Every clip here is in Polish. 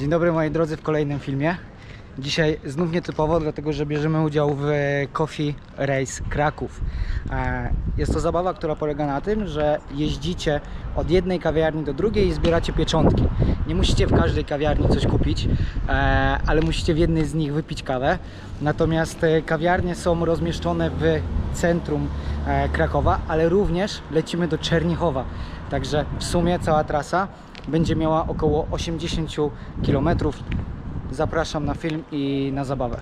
Dzień dobry moi drodzy w kolejnym filmie. Dzisiaj znów nietypowo, dlatego że bierzemy udział w Coffee Race Kraków. E, Jest to zabawa, która polega na tym, że jeździcie od jednej kawiarni do drugiej i zbieracie pieczątki. Nie musicie w każdej kawiarni coś kupić, e, ale musicie w jednej z nich wypić kawę. Natomiast e, kawiarnie są rozmieszczone w centrum Krakowa, ale również lecimy do Czernichowa. Także w sumie cała trasa będzie miała około 80 km. Zapraszam na film i na zabawę.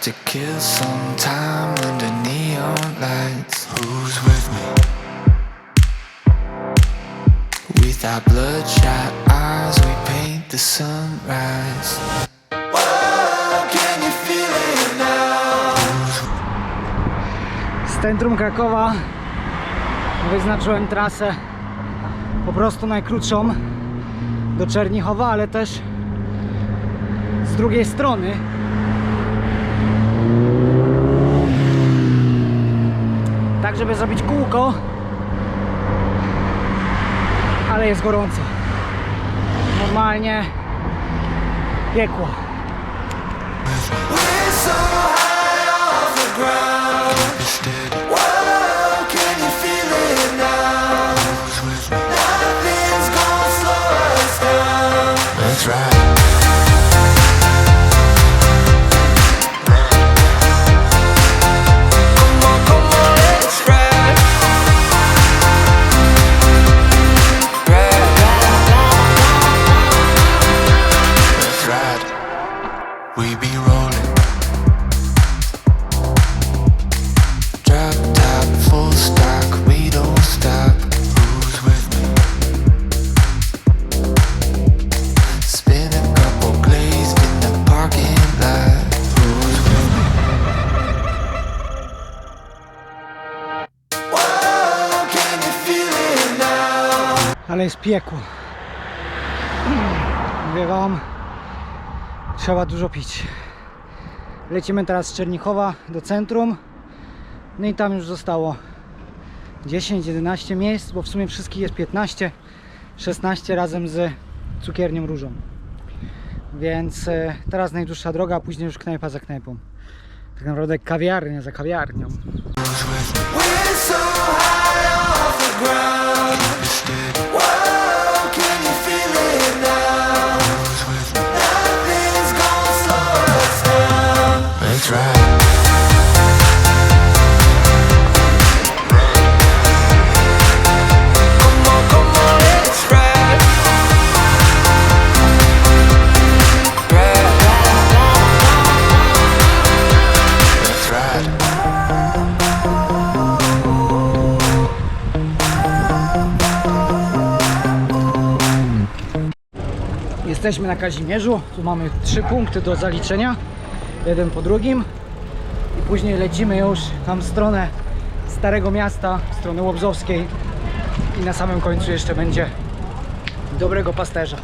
to kill under neon lights. Who's with me? With our bloodshot we paint the sunrise. Z centrum Krakowa wyznaczyłem trasę po prostu najkrótszą do Czernichowa, ale też z drugiej strony. Tak żeby zrobić kółko ale jest gorąco normalnie piekło ale jest piekło. Mówię wam, trzeba dużo pić. Lecimy teraz z Czernichowa do centrum. No i tam już zostało 10-11 miejsc, bo w sumie wszystkich jest 15, 16 razem z cukiernią różą. Więc e, teraz najdłuższa droga, a później już knajpa za knajpą. Tak naprawdę kawiarnia za kawiarnią. We're so high off the ground. Jesteśmy na Kazimierzu, tu mamy trzy punkty do zaliczenia, jeden po drugim. I później lecimy już tam w stronę Starego Miasta, w stronę Łobzowskiej. I na samym końcu jeszcze będzie Dobrego Pasterza.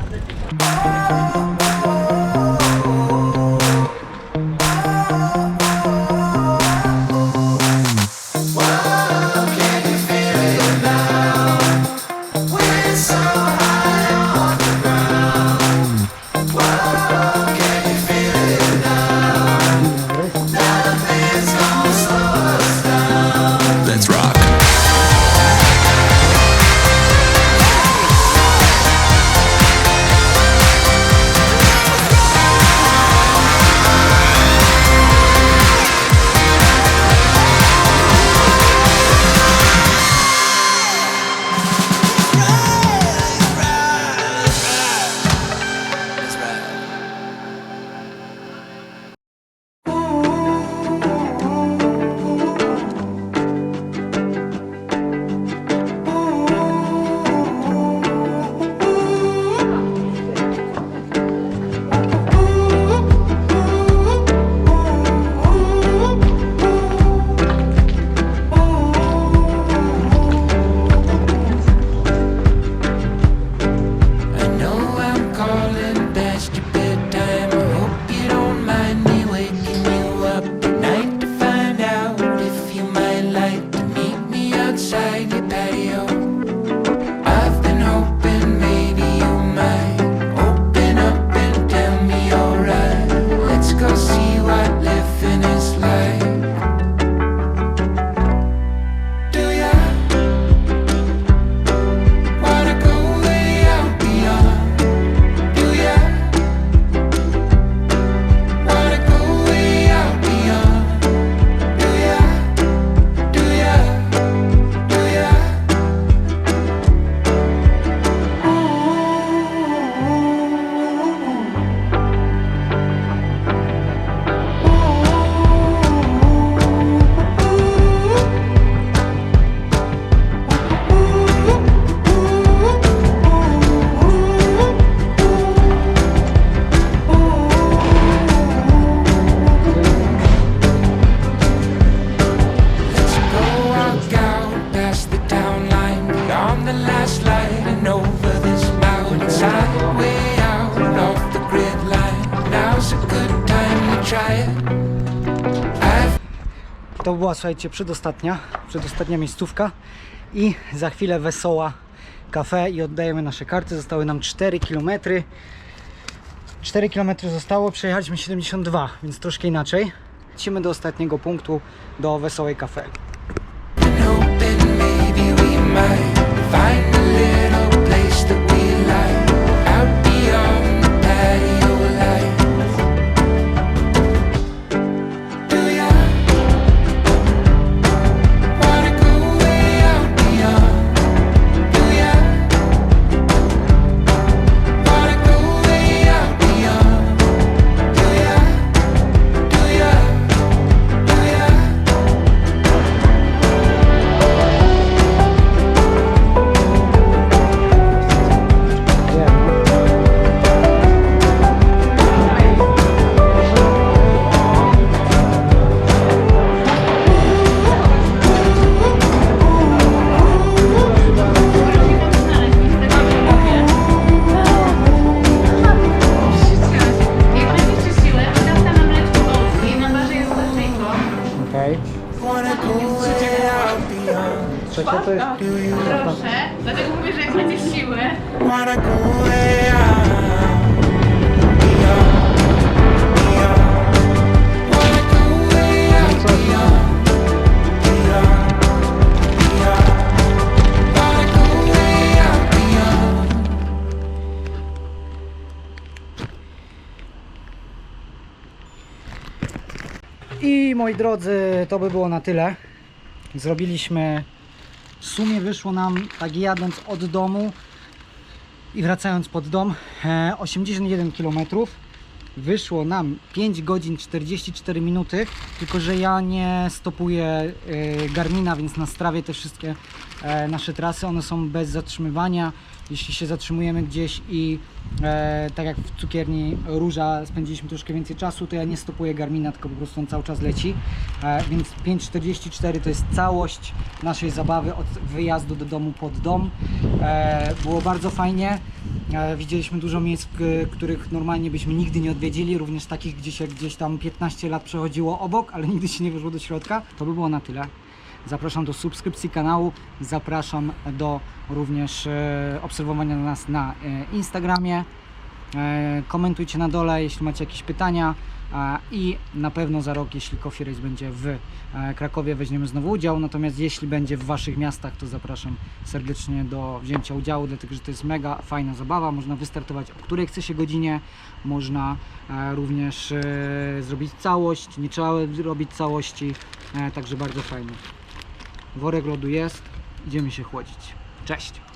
Była, słuchajcie, przedostatnia, przedostatnia miejscówka i za chwilę wesoła kafe i oddajemy nasze karty. Zostały nam 4 km. 4 km zostało, przejechaliśmy 72, więc troszkę inaczej. Lecimy do ostatniego punktu, do wesołej kafe. Okej. Trzecie to jest... Proszę, dlatego mówię, że jak będzie siły, Wanna go way out moi drodzy, to by było na tyle. Zrobiliśmy, w sumie wyszło nam, tak jadąc od domu i wracając pod dom, e, 81 km. Wyszło nam 5 godzin 44 minuty, tylko że ja nie stopuję e, Garmina, więc nastrawię te wszystkie e, nasze trasy. One są bez zatrzymywania. Jeśli się zatrzymujemy gdzieś i e, tak jak w cukierni Róża spędziliśmy troszkę więcej czasu, to ja nie stopuję Garmina, tylko po prostu on cały czas leci. Więc 5.44 to jest całość naszej zabawy od wyjazdu do domu pod dom. Było bardzo fajnie. E, widzieliśmy dużo miejsc, k- których normalnie byśmy nigdy nie odwiedzili, również takich, gdzie się gdzieś tam 15 lat przechodziło obok, ale nigdy się nie weszło do środka. To by było na tyle. Zapraszam do subskrypcji kanału, zapraszam do również e, obserwowania nas na e, Instagramie. E, komentujcie na dole, jeśli macie jakieś pytania. I na pewno za rok, jeśli Coffee Race będzie w e, Krakowie, weźmiemy znowu udział. Natomiast jeśli będzie w Waszych miastach, to zapraszam serdecznie do wzięcia udziału, dlatego że to jest mega fajna zabawa. Można wystartować o której chce się godzinie, można e, również e, zrobić całość, nie trzeba robić całości, także bardzo fajnie. Worek lodu jest, idziemy się chłodzić. Cześć!